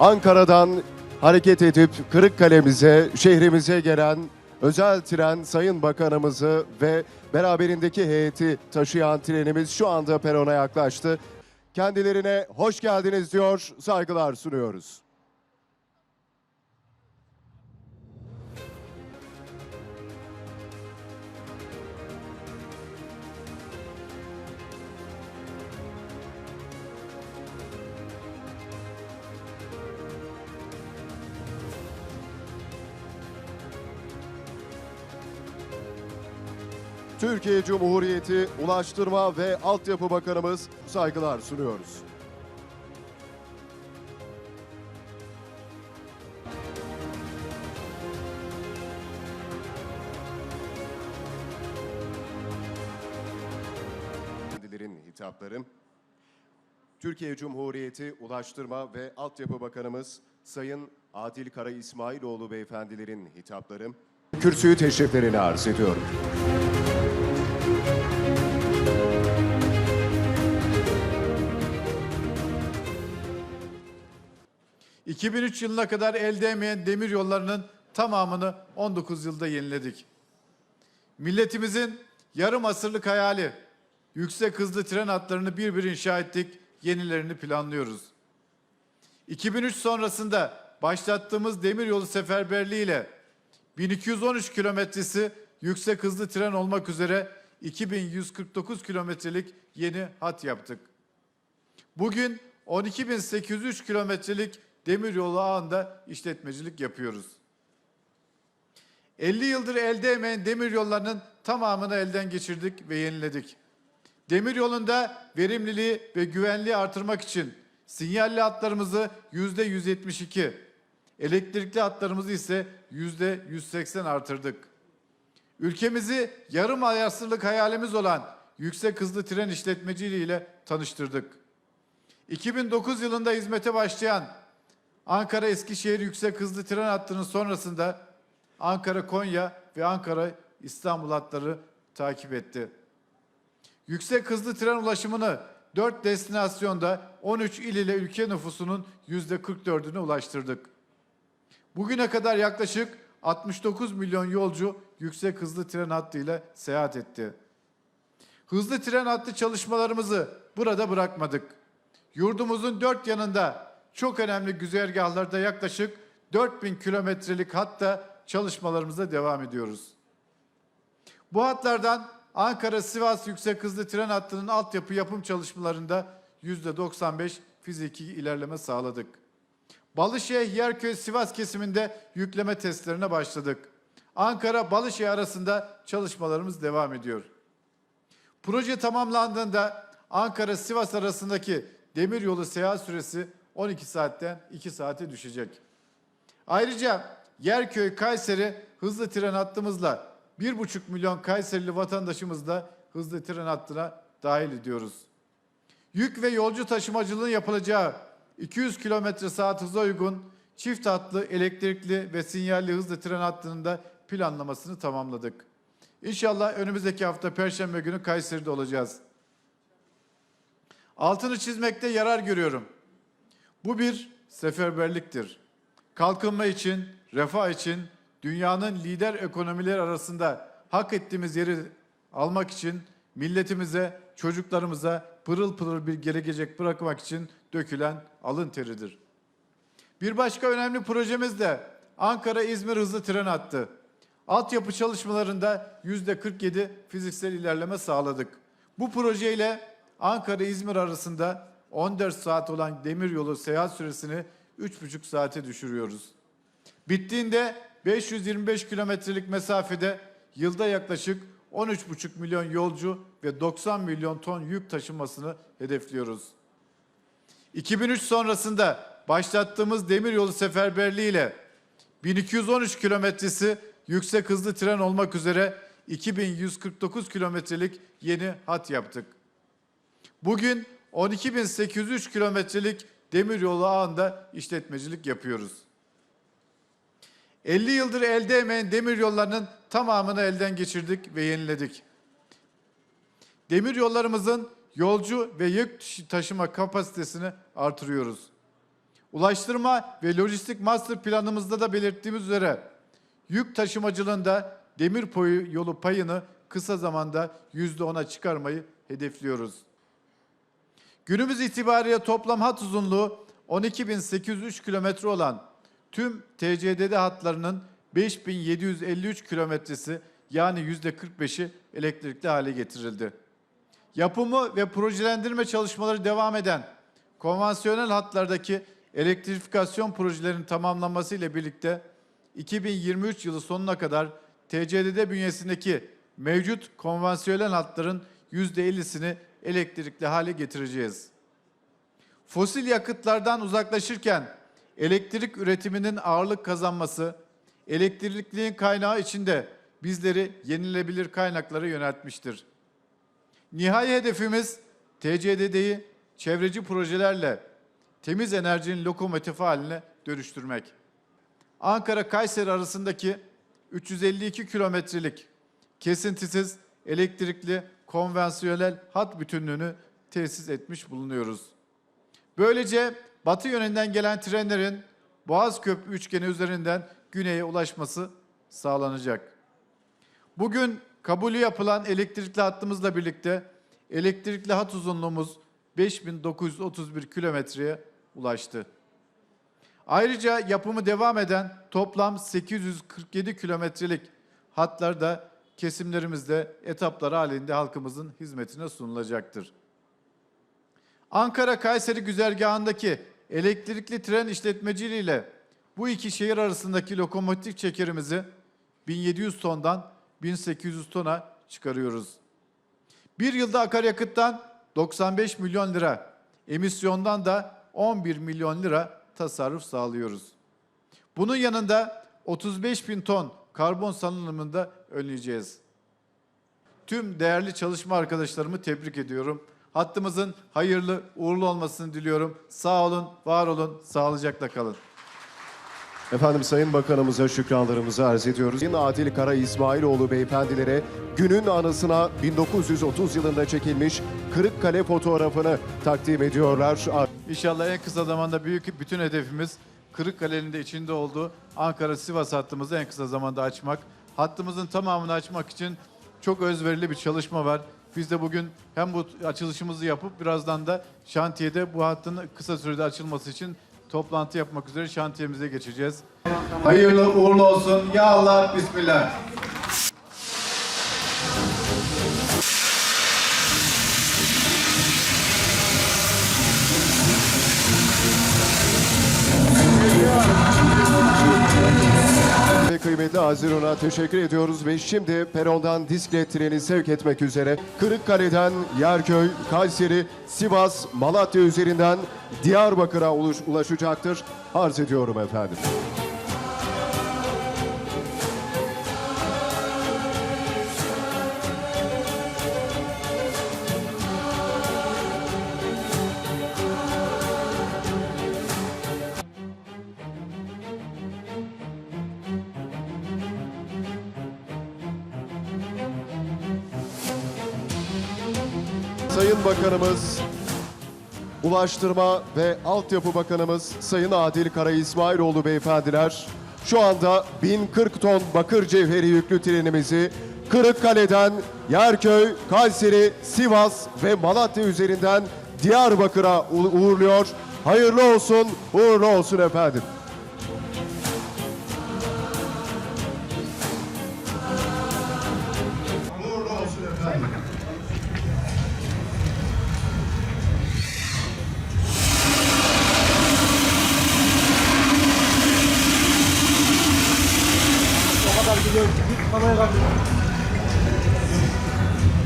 Ankara'dan hareket edip Kırıkkale'mize, şehrimize gelen özel tren Sayın Bakanımızı ve beraberindeki heyeti taşıyan trenimiz şu anda perona yaklaştı. Kendilerine hoş geldiniz diyor, saygılar sunuyoruz. Türkiye Cumhuriyeti Ulaştırma ve Altyapı Bakanımız saygılar sunuyoruz. Hitapları. Türkiye Cumhuriyeti Ulaştırma ve Altyapı Bakanımız Sayın Adil Kara İsmailoğlu beyefendilerin hitapları. Kürsüyü teşriflerini arz ediyorum. 2003 yılına kadar elde emeyen demir yollarının tamamını 19 yılda yeniledik. Milletimizin yarım asırlık hayali yüksek hızlı tren hatlarını bir bir inşa ettik, yenilerini planlıyoruz. 2003 sonrasında başlattığımız demiryolu seferberliği ile 1213 kilometresi yüksek hızlı tren olmak üzere 2149 kilometrelik yeni hat yaptık. Bugün 12.803 kilometrelik demiryolu ağında işletmecilik yapıyoruz. 50 yıldır elde emeyen demiryollarının tamamını elden geçirdik ve yeniledik. Demiryolunda verimliliği ve güvenliği artırmak için sinyalli hatlarımızı yüzde 172, elektrikli hatlarımızı ise yüzde 180 artırdık. Ülkemizi yarım asırlık hayalimiz olan yüksek hızlı tren işletmeciliği ile tanıştırdık. 2009 yılında hizmete başlayan Ankara Eskişehir yüksek hızlı tren hattının sonrasında Ankara Konya ve Ankara İstanbul hatları takip etti. Yüksek hızlı tren ulaşımını 4 destinasyonda 13 il ile ülke nüfusunun %44'üne ulaştırdık. Bugüne kadar yaklaşık 69 milyon yolcu yüksek hızlı tren hattıyla seyahat etti. Hızlı tren hattı çalışmalarımızı burada bırakmadık. Yurdumuzun dört yanında çok önemli güzergahlarda yaklaşık 4000 kilometrelik hatta çalışmalarımıza devam ediyoruz. Bu hatlardan Ankara-Sivas yüksek hızlı tren hattının altyapı yapım çalışmalarında %95 fiziki ilerleme sağladık. Balışehir Yerköy Sivas kesiminde yükleme testlerine başladık. Ankara Balışehir arasında çalışmalarımız devam ediyor. Proje tamamlandığında Ankara Sivas arasındaki demiryolu seyahat süresi 12 saatten 2 saate düşecek. Ayrıca Yerköy Kayseri hızlı tren hattımızla 1,5 milyon Kayserili vatandaşımız da hızlı tren hattına dahil ediyoruz. Yük ve yolcu taşımacılığın yapılacağı 200 kilometre saat hıza uygun çift hatlı, elektrikli ve sinyalli hızlı tren hattının da planlamasını tamamladık. İnşallah önümüzdeki hafta Perşembe günü Kayseri'de olacağız. Altını çizmekte yarar görüyorum. Bu bir seferberliktir. Kalkınma için, refah için, dünyanın lider ekonomileri arasında hak ettiğimiz yeri almak için milletimize, çocuklarımıza pırıl pırıl bir gelecek bırakmak için dökülen alın teridir. Bir başka önemli projemiz de Ankara-İzmir hızlı tren hattı. Altyapı çalışmalarında yüzde 47 fiziksel ilerleme sağladık. Bu projeyle Ankara-İzmir arasında 14 saat olan demiryolu seyahat süresini 3,5 saate düşürüyoruz. Bittiğinde 525 kilometrelik mesafede yılda yaklaşık 13,5 milyon yolcu ve 90 milyon ton yük taşınmasını hedefliyoruz. 2003 sonrasında başlattığımız demiryolu seferberliği ile 1213 kilometresi yüksek hızlı tren olmak üzere 2149 kilometrelik yeni hat yaptık. Bugün 12.803 kilometrelik demiryolu ağında işletmecilik yapıyoruz. 50 yıldır elde emeyen demiryollarının tamamını elden geçirdik ve yeniledik. Demiryollarımızın yolcu ve yük taşıma kapasitesini artırıyoruz. Ulaştırma ve lojistik master planımızda da belirttiğimiz üzere yük taşımacılığında demir poyu yolu payını kısa zamanda %10'a çıkarmayı hedefliyoruz. Günümüz itibariyle toplam hat uzunluğu 12.803 kilometre olan tüm TCDD hatlarının 5.753 kilometresi yani %45'i elektrikli hale getirildi. Yapımı ve projelendirme çalışmaları devam eden konvansiyonel hatlardaki elektrifikasyon projelerinin tamamlanması ile birlikte 2023 yılı sonuna kadar TCDD bünyesindeki mevcut konvansiyonel hatların %50'sini elektrikli hale getireceğiz. Fosil yakıtlardan uzaklaşırken elektrik üretiminin ağırlık kazanması, elektrikliğin kaynağı içinde bizleri yenilebilir kaynaklara yöneltmiştir. Nihai hedefimiz TCDD'yi çevreci projelerle temiz enerjinin lokomotifi haline dönüştürmek. Ankara-Kayseri arasındaki 352 kilometrelik kesintisiz elektrikli konvansiyonel hat bütünlüğünü tesis etmiş bulunuyoruz. Böylece batı yönünden gelen trenlerin Boğaz Köprü üçgeni üzerinden güneye ulaşması sağlanacak. Bugün kabulü yapılan elektrikli hattımızla birlikte elektrikli hat uzunluğumuz 5931 kilometreye ulaştı. Ayrıca yapımı devam eden toplam 847 kilometrelik hatlar da kesimlerimizde etaplar halinde halkımızın hizmetine sunulacaktır. Ankara-Kayseri güzergahındaki elektrikli tren işletmeciliği ile bu iki şehir arasındaki lokomotif çekerimizi 1700 tondan 1800 tona çıkarıyoruz. Bir yılda akaryakıttan 95 milyon lira, emisyondan da 11 milyon lira tasarruf sağlıyoruz. Bunun yanında 35 bin ton karbon salınımını da önleyeceğiz. Tüm değerli çalışma arkadaşlarımı tebrik ediyorum. Hattımızın hayırlı, uğurlu olmasını diliyorum. Sağ olun, var olun, sağlıcakla kalın. Efendim Sayın Bakanımıza şükranlarımızı arz ediyoruz. Sayın Adil Kara İsmailoğlu beyefendilere günün anısına 1930 yılında çekilmiş Kırıkkale fotoğrafını takdim ediyorlar. İnşallah en kısa zamanda büyük bütün hedefimiz Kırıkkale'nin de içinde olduğu Ankara-Sivas hattımızı en kısa zamanda açmak. Hattımızın tamamını açmak için çok özverili bir çalışma var. Biz de bugün hem bu açılışımızı yapıp birazdan da şantiyede bu hattın kısa sürede açılması için toplantı yapmak üzere şantiyemize geçeceğiz. Hayırlı uğurlu olsun. Ya Allah, Bismillah. Kıymetli Azirun'a teşekkür ediyoruz ve şimdi perondan diskle treni sevk etmek üzere Kırıkkale'den Yerköy, Kayseri, Sivas, Malatya üzerinden Diyarbakır'a ulaşacaktır. Arz ediyorum efendim. Sayın Bakanımız, Ulaştırma ve Altyapı Bakanımız Sayın Adil Kara İsmailoğlu beyefendiler şu anda 1040 ton bakır cevheri yüklü trenimizi Kırıkkale'den Yerköy, Kayseri, Sivas ve Malatya üzerinden Diyarbakır'a uğurluyor. Hayırlı olsun, uğurlu olsun efendim.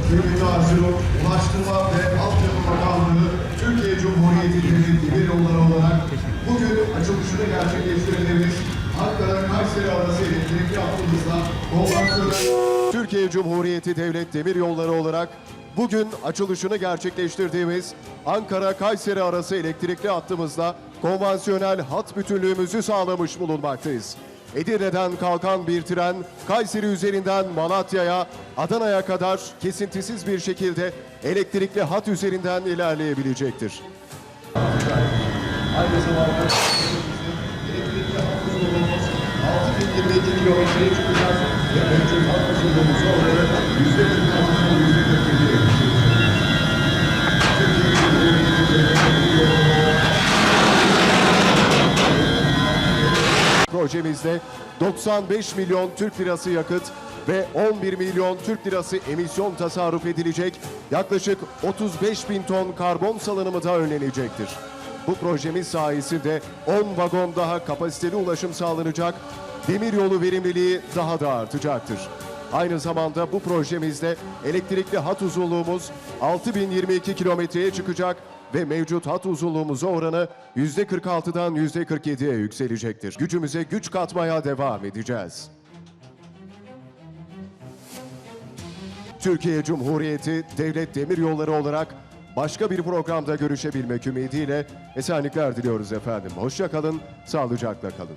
Kıymetli Arşivok, Ulaştırma ve Altyapı Bakanlığı, Türkiye Cumhuriyeti Devleti Demir Yolları olarak bugün açılışını gerçekleştirdiğimiz Ankara-Kayseri arası elektrikli hattımızla konvansiyonel Türkiye Cumhuriyeti Devlet Demir Yolları olarak bugün açılışını gerçekleştirdiğimiz Ankara-Kayseri arası elektrikli hattımızla konvansiyonel hat bütünlüğümüzü sağlamış bulunmaktayız. Edirne'den kalkan bir tren Kayseri üzerinden Malatya'ya, Adana'ya kadar kesintisiz bir şekilde elektrikli hat üzerinden ilerleyebilecektir. Aynı zamanda elektrikli hat uzunluğumuz 6022 kilometreye çıkacağız ve mevcut hat uzunluğumuzu olarak %46'dan %41'e Projemizde 95 milyon Türk lirası yakıt ve 11 milyon Türk lirası emisyon tasarruf edilecek, yaklaşık 35 bin ton karbon salınımı da önlenecektir. Bu projemiz sayesinde 10 vagon daha kapasiteli ulaşım sağlanacak, demiryolu verimliliği daha da artacaktır. Aynı zamanda bu projemizde elektrikli hat uzunluğumuz 6022 kilometreye çıkacak ve mevcut hat uzunluğumuza oranı %46'dan %47'ye yükselecektir. Gücümüze güç katmaya devam edeceğiz. Türkiye Cumhuriyeti Devlet Demiryolları olarak başka bir programda görüşebilmek ümidiyle esenlikler diliyoruz efendim. Hoşça kalın, sağlıcakla kalın.